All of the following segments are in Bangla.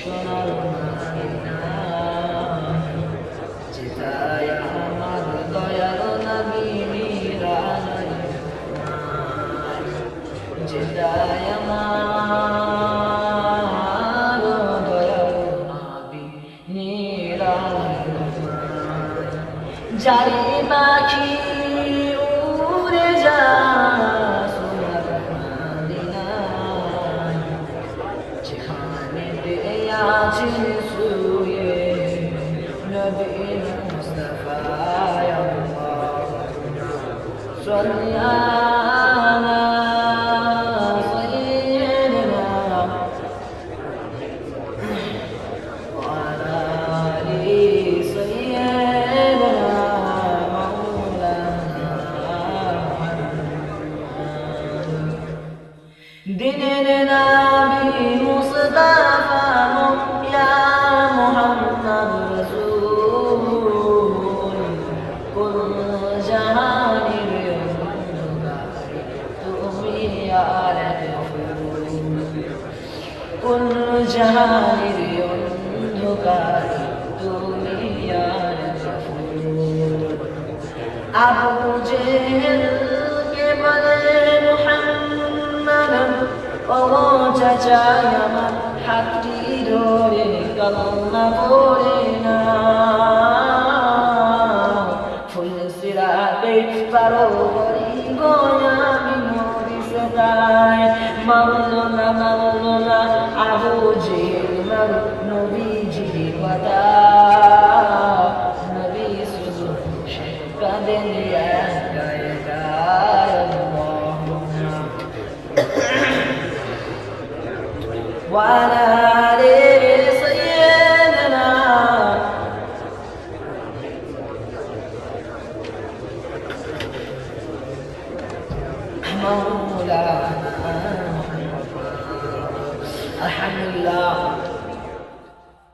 সোনার سوي نبي المصطفى يا الله صلى জাহানের অন্ধকারে তুমি আর আবু জেহেল কে বলে মুহাম্মদ ও চাচাই আমার হাতটি ধরে কলমা পড়ে না ফুল সিরাতে পারো করি গোয়ামি মরি সদায় মামলো না মামলো না আবু জেহেল মার নবীজি কথা নবী শুধু কাঁদেন একা একা আল্লাহুম্মা وعلى مولانا الحمد لله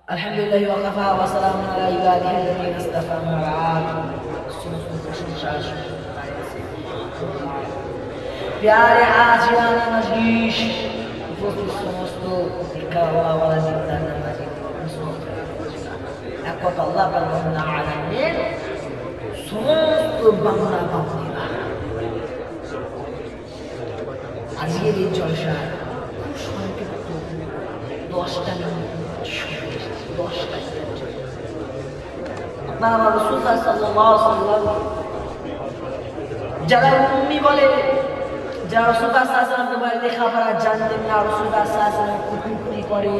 الحمد لله وكفى وسلام على عباده الذين اصطفى ما بعد প্যারে আজিয়ান মজলিস উপস্থিত সমস্ত শিক্ষাওয়ালা জিন্দান নামাজি এক কথা আল্লাহ পাল্লা আলমের সমস্ত বাংলা বাংলা আজকের এই জলসা খুব সংক্ষিপ্ত দশটা যারা উম্মি বলে, যারা রসুল্লাহ আলাইহি ওয়াসাল্লাম লেখাপড়া জানতেন না রসুল্লাহ আলাইহি ওয়াসাল্লাম করে,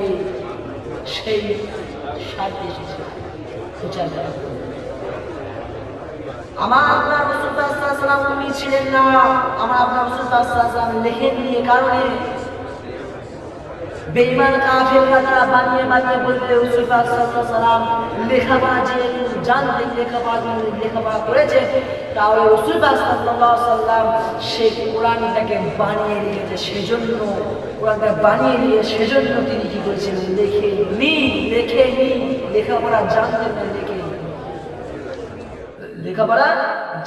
সেই স্বার্থে এসেছে আমার আপনার রসুল্লাহ সাল্লাল্লাহু আলাইহি ছিলেন না। আমার আপনার রসুল্লাহ সাল্লাল্লাহু লেখেন নিয়ে কারণে সেজন্য, কোরআনটা বানিয়ে দিয়ে সেজন্য তিনি কি করেছেন? লেখে নি লেখে নি লেখাপড়া জানতেন না লেখে লেখাপড়া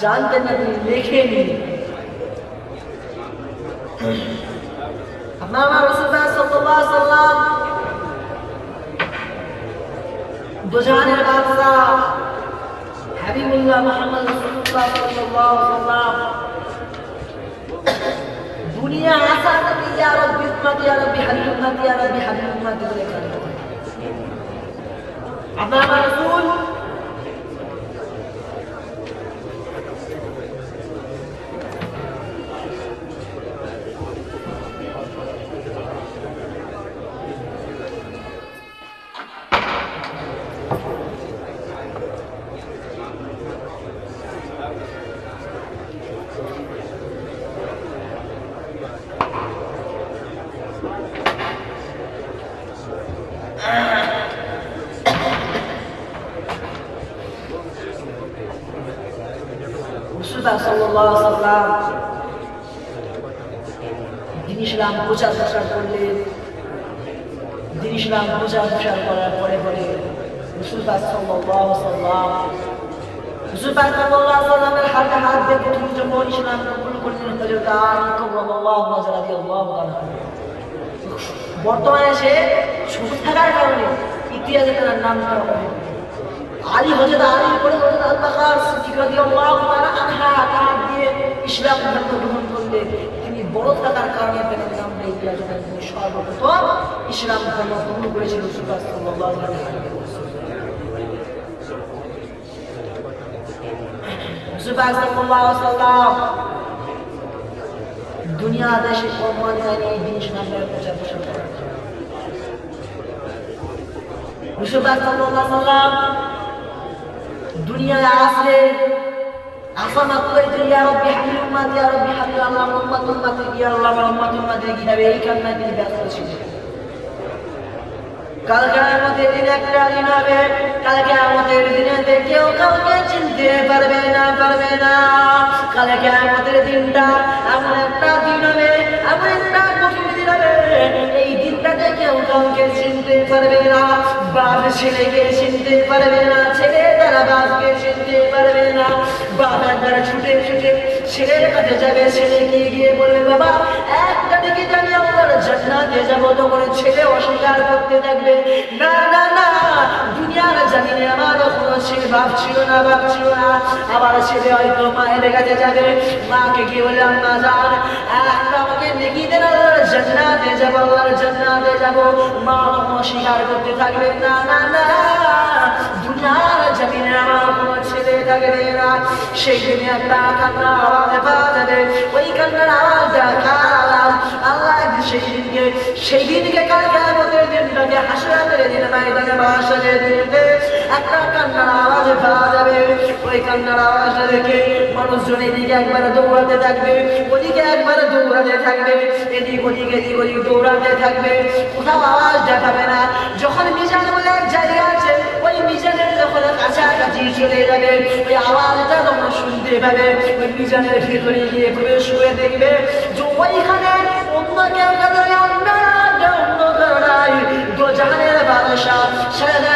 জানতেন না তিনি লেখে নি আপনার আমার রসুল্লাহ সাল্লাল্লাহু আলাইহি সাল্লাম দুজানের বাদশাহ হাবিবুল্লাহ মুহাম্মদ রাসূলুল্লাহ সাল্লাল্লাহু আলাইহি সাল্লাম দুনিয়া আসা নবী ইয়া রাব্বি উম্মতি ইয়া রাব্বি হাবিব উম্মতি ইয়া রাব্বি হাবিব উম্মতি বলে কাজ করে আপনার আমার রাসূল পাক সাল্লাল্লাহু আলাইহি দিন ইসলাম প্রচার প্রসার করলেন দিন ইসলাম প্রচার প্রসার করার পরে পরে রসুল পাক সাল্লাল্লাহু হাতে দিয়ে বর্তমানে সে ছোট থাকার কারণে ইতিহাসে তার নাম করা আলী হজরত আলী বাকার সিদ্দিক রাদিয়াল্লাহু তাআলা আনহা তার দিয়ে ইসলাম ধর্ম গ্রহণ করলেন। তিনি বড় থাকার কারণে তার নাম নেই ইতিহাসে তিনি সর্বপ্রথম। ইসলাম ধর্ম গ্রহণ করেছিল রাসূলুল্লাহ সাল্লাল্লাহু আলাইহি ওয়াসাল্লাম দুনিয়া, দেশে আইনে এই দিন ইসলামের প্রচার প্রসার করেন দুনিয়ায় আসলে আসা মাত্রই তো ইয়া রব্বি হাবিল উম্মাত, ইয়া রব্বি হাবিল আল্লাহ উম্মাত উম্মাত ইয়া আল্লাহ আমার উম্মাত উম্মাত কীভাবে এই কান্নায় তিনি ব্যস্ত ছিলেন। কালকে আমাদের দিন একটা হবে কালকে আমাদের দিনে কেউ কাউকে চিনতে পারবে না পারবে না। কালকে আমাদের দিনটা এমন একটা দিন হবে, এমন একটা কঠিন দিন হবে। এই কেউ কাউকে চিনতে পারবে না। বাপ ছেলেকে চিনতে পারবে না। ছেলে তারা বাপকে চিনতে পারবে না। বাপ একবার ছুটে ছুটে ছেলের কাছে যাবে। ছেলেকে গিয়ে বলবে, বাবা, একটা দিকে জানি আমার জান্নাতে যাব। তখন ছেলে অস্বীকার করতে থাকবে, না না না ছিল না ছিল না। আবার ছেলে হয়তো মায়ের কাছে যাবে। মাকে গিয়ে বলে, আম্মা, যান। আমাকে নেকি দেন জান্নাতে যাব, আল্লাহর জান্নাতে যাব। মা অস্বীকার করতে থাকবে না না না দুনিয়ার জামিনে আমার কোনো ছেলে থাকবে না। সেই দিনে একটা কান্না আওয়াজ পাওয়া যাবে। ওই কান্নার খারাপ আল্লাহ সেই দিনকে সেই দিনকে কালকে আমাদের দিনটাকে হাসরাতের দিন মাইদানে বাসরের দিনে একটা কান্নার আওয়াজ পাওয়া যাবে। ওই কান্নার আওয়াজটা দেখে মানুষজন এদিকে একবার দৌড়াতে থাকবে, ওদিকে একবার দৌড়াতে থাকবে, এদিক ওদিক এদিক ওদিক দৌড়াতে থাকবে। কোথাও আওয়াজ দেখাবে না। যখন মিজান বলে এক জায়গা আছে, ওই মিজানের যখন কাছাকাছি চলে যাবে, ওই আওয়াজটা যখন শুনতে পাবে। ওই মিজানের ভিতরে গিয়ে প্রবেশ করে দেখবে যে ওইখানে অন্য কেউ কারণে অন্য অন্য কারণাই দো জাহানের বাদশাহ সারা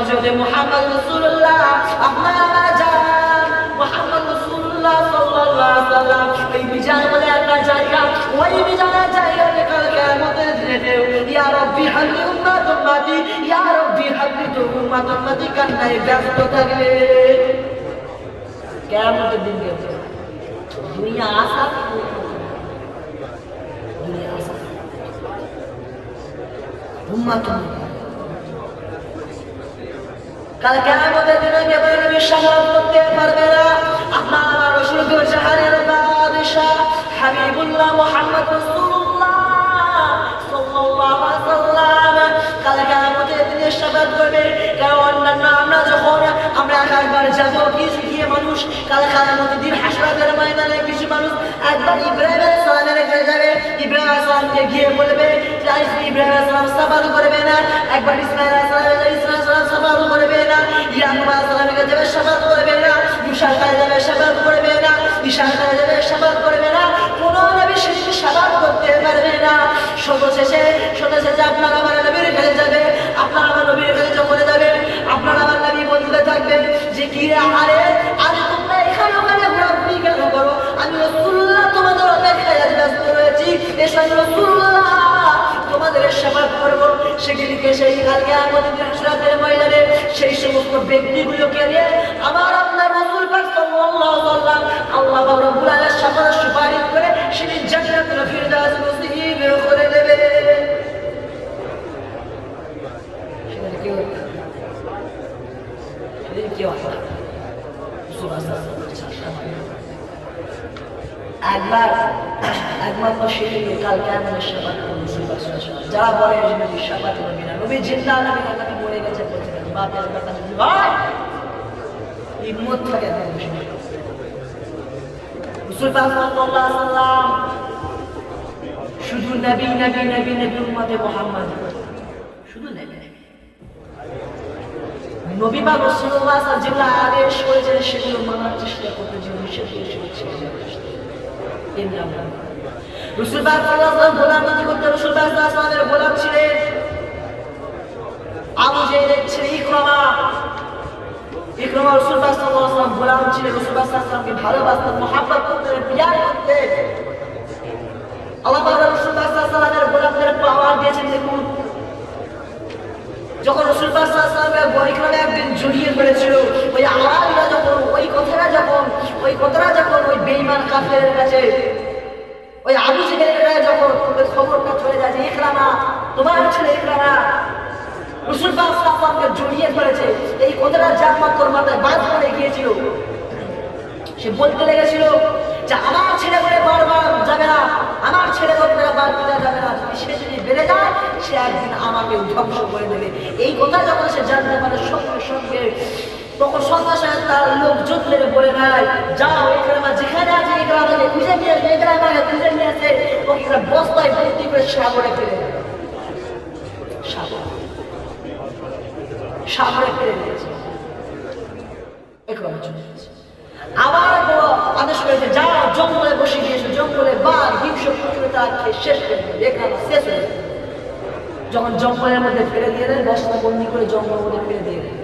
হযরত মুহাম্মদ রাসূলুল্লাহ আপনার জান, মুহাম্মদ রাসূলুল্লাহ সাল্লাল্লাহু আলাইহি সাল্লাম ওই মিজান বলে একটা জায়গা, ওই মিজানের জায়গাতে কাল কিয়ামতের দিনে ইয়া রব্বি হাবলি উম্মাত উম্মাতি, ইয়া রব্বি হাবলি তো উম্মাত উম্মাতি, কান্নায় ব্যস্ত থাকবে। কিয়ামতের দিন গেছে দুনিয়া আসা আসা উম্মাত। কাল কিয়ামতের দিনে কেবল সাহায্য করতে পারবে না। আপনার আমার রসুল দু জাহানের বাদশাহ হাবিবুল্লাহ মুহাম্মদ দিনে কারণ অন্যান্য আমরা যখন আমরা একবার যাব, কিছু গিয়ে মানুষ কাল কিয়ামতের দিন হাসরাতের ময়দানে কিছু মানুষ একবার ইব্রাহিম সালামের কাছে যাবে। ইব্রাহিম গিয়ে বলবে যে ইব্রাহিম সালাম করবে না? একবার ইসমাইল সালামের ইসমাইল সাবাদ করবে না ইয়াকুব সালামের যাবে সাবাদ করবে না মুসার কাছে যাবে সাবাদ করবে না ঈশার কাছে যাবে সাবাদ করবে না কোনো নবী সেদিন সাবাদ করতে পারবে না। সর্বশেষে সর্বশেষে আপনার আমার নবীর কাছে যাবে, আপনার আমার নবীর কাছে যখন যাবে, আপনার আমার নবী বলতে থাকবেন, যে কি আরে আরে তোমরা এখানে ওখানে ঘোরাঘুরি কেন করো? আমি রসুল্লাহ তোমাদের অপেক্ষায় আজ ব্যস্ত রয়েছি এসে আমি রসুল্লাহ তোমাদের সেবা করব সেগুলিকে সেই কালকে আমাদের ময়দানে সেই সমস্ত ব্যক্তিগুলোকে নিয়ে আমার সাল্লাম শুধু নবী নবী নবী নবী উম্মতে মুহাম্মদ। শুধু নবী নবী। বা রসুল্লাহ যেগুলো আদেশ করেছেন সেগুলো মানার চেষ্টা করতে যে রসুল বাদ করতে রসুল গোলাম ইকরামা। ইকরামা রসুল বাসলাম গোলাম ছিলেন, রসুল বাসলামকে ভালোবাসতেন, মহাব্বত করতেন, বিয়ার করতেন। আল্লাহ পাক রসুল বাসলামের গোলামদের পাওয়ার দিয়েছেন, দেখুন। যখন রসুল বাসলামের ইকরামা একদিন জড়িয়ে পড়েছিল ওই আওয়াজটা যখন, ওই কথাটা যখন, ওই কথাটা যখন ওই বেঈমান কাফেরের কাছে, ওই আবু জেহেলের যখন খবরটা চলে যায় যে, ইকরামা, তোমার ছেলে ইকরামা রসুল পাককে জড়িয়ে ধরেছে। এই কথাটা জাকমাত তোর মাথায় বাদ করে গিয়েছিল। সে বলতে লেগেছিল যে আমার ছেলে বলে বারবার যাবে না, আমার ছেলে বলে বার করে যাবে না। সে যদি বেড়ে যায়, সে একদিন আমাকে ধ্বংস করে দেবে। এই কথা যখন সে জানতে পারে, সঙ্গে সঙ্গে তখন সঙ্গে সঙ্গে তার লোক জোট মেরে বলে নেয় যাও এখানে যেখানে আছে এখানে আমাকে খুঁজে নিয়ে এখানে আমাকে খুঁজে নিয়ে আসে ওকে বস্তায় ভর্তি করে সাগরে ফেলে দেয়। সাগর দিয়েছে একরকম চলে গেছে। আবার আদেশ করেছে, যা জঙ্গলে বসে গিয়েছে, জঙ্গলে বাঘ হিংস পুকুরে শেষ করে শেষ হয়ে যখন জঙ্গলের মধ্যে ফেলে দিয়ে দেয়, বস্তা বন্দি করে জঙ্গলের মধ্যে ফেলে দিয়ে দেয়।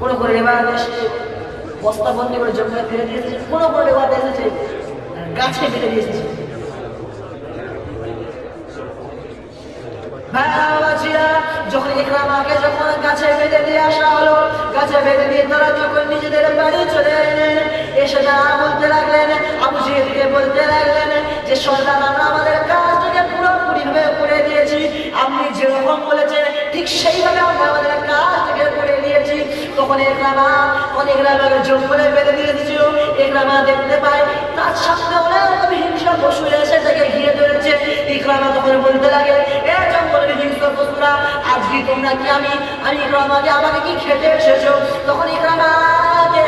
কোনো করে এবার এসে বস্তা বন্দি করে জঙ্গলে ফেলে দিয়েছে কোনো করে এবার এসেছে, গাছে ফেলে দিয়েছে ভাইরা যখন ইকরামাকে যখন গাছে বেঁধে দিয়ে আসা হলো, গাছে বেঁধে দিয়ে তারা যখন নিজেদের বাড়ি চলে এলেন, এসে তারা বলতে লাগলেন, আবু জিহেদকে বলতে লাগলেন যে, সর্দার, আমরা আমাদের কাজটাকে পুরোপুরি ভাবে করে দিয়েছি। আপনি যেরকম বলেছেন, ঠিক সেইভাবে আমরা আমাদের কাজটাকে করে দিয়েছি তখন একরামা অনেক রামাকে জঙ্গলে বেঁধে দিয়ে দিয়েছিল। একরামা দেখতে পায়, তার সামনে অনেক হিংসা পশু এসে তাকে ঘিরে ধরেছে। ইকরামা তখন বলতে লাগে, এ জঙ্গলের হিংস্র পশুরা, আজকে তোমরা কি আমি আমি ইকরামাকে আমাকে কি খেতে এসেছ? তখন ইকরামাকে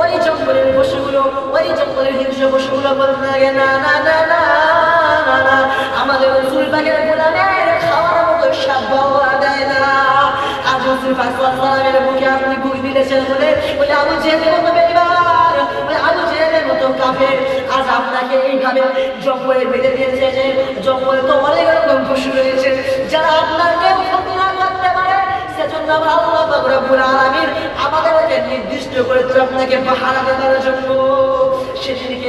ওই জঙ্গলের পশুগুলো, ওই জঙ্গলের হিংস্র পশুগুলো বলতে লাগে, না না না না আমাদের রসুল পাকের গোলামের খাওয়ার মতো পাওয়া দেয় না। আজ রসুল পাক সাল্লামের বুকে আপনি বুক দিলেছেন বলে, ওই আবু জেহেলের মতো বেইমান ওই আবু জেহেলের মতো কাফের আপনাকে এইভাবে জঙ্গলে বেঁধে দিয়েছে যে জঙ্গলে তো অনেক রকম পশু রয়েছে, যারা আপনাকে ক্ষতি না করতে পারে, সেজন্য আমার আল্লাহ আমাদেরকে নির্দিষ্ট করেছে আপনাকে পাহারা দেওয়ার জন্য। সেদিনকে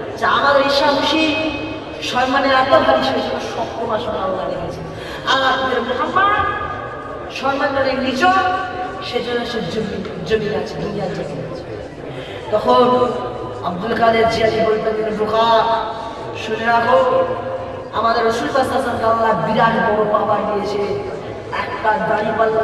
যে আমাদের ঈশা খুশি সম্মানের এত ভারী ছিল সপ্তম আসন আল্লাহ রেখেছে আপনাদের মোহাম্মদ সম্মানটা অনেক নিচ সেজন্য সে জমি জমি আছে দুনিয়ার জমি আছে। তখন আব্দুল কাদের জিয়াদি বলতেন বোকা, শুনে রাখো, আমাদের রসুল আল্লাহ বিরাট বড় পাওয়ার দিয়েছে। একটা দাড়ি পাল্লা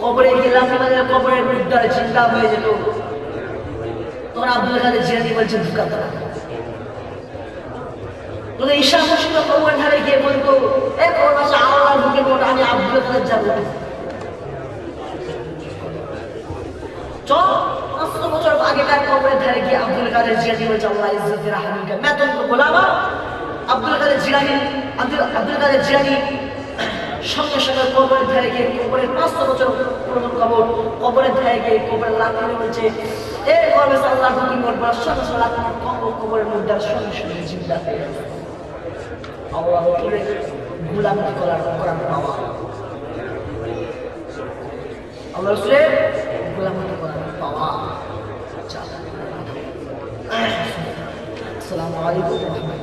কবরে গেলাম এবার কবরের মুদ্রায় চিন্তা হয়ে যেত। তখন আব্দুল কাদের জিয়ানি বলছে ধুকা তোদের ঈশা মুশিদ কবর ধারে গিয়ে বলতো আল্লাহ ঢুকে পড়ো, আমি আব্দুল কাদের যাব। চল পাঁচশো বছর আগেকার কবরের ধারে গিয়ে আব্দুল কাদের জিয়ানি বলছে, আল্লাহ ইজ্জতের হামিকা মেতন আব্দুল কাদের জিলানি আব্দুল কাদের জিলানি সঙ্গে সঙ্গে কবরের ধারে গিয়ে কবরের পাঁচশো বছর পুরনো কবর, কবরের ধারে গিয়ে কবরের লাথি বলছে এ কবে আল্লাহ ঢুকি মরবো সঙ্গে সঙ্গে লাথি কবর কবরের আর সঙ্গে সঙ্গে জিন্দা হয়ে আল্লাহ রসুলের গুলামি করার করার পাওয়া। আল্লাহ রসুলের গুলামি করার পাওয়া। আসসালামু আলাইকুম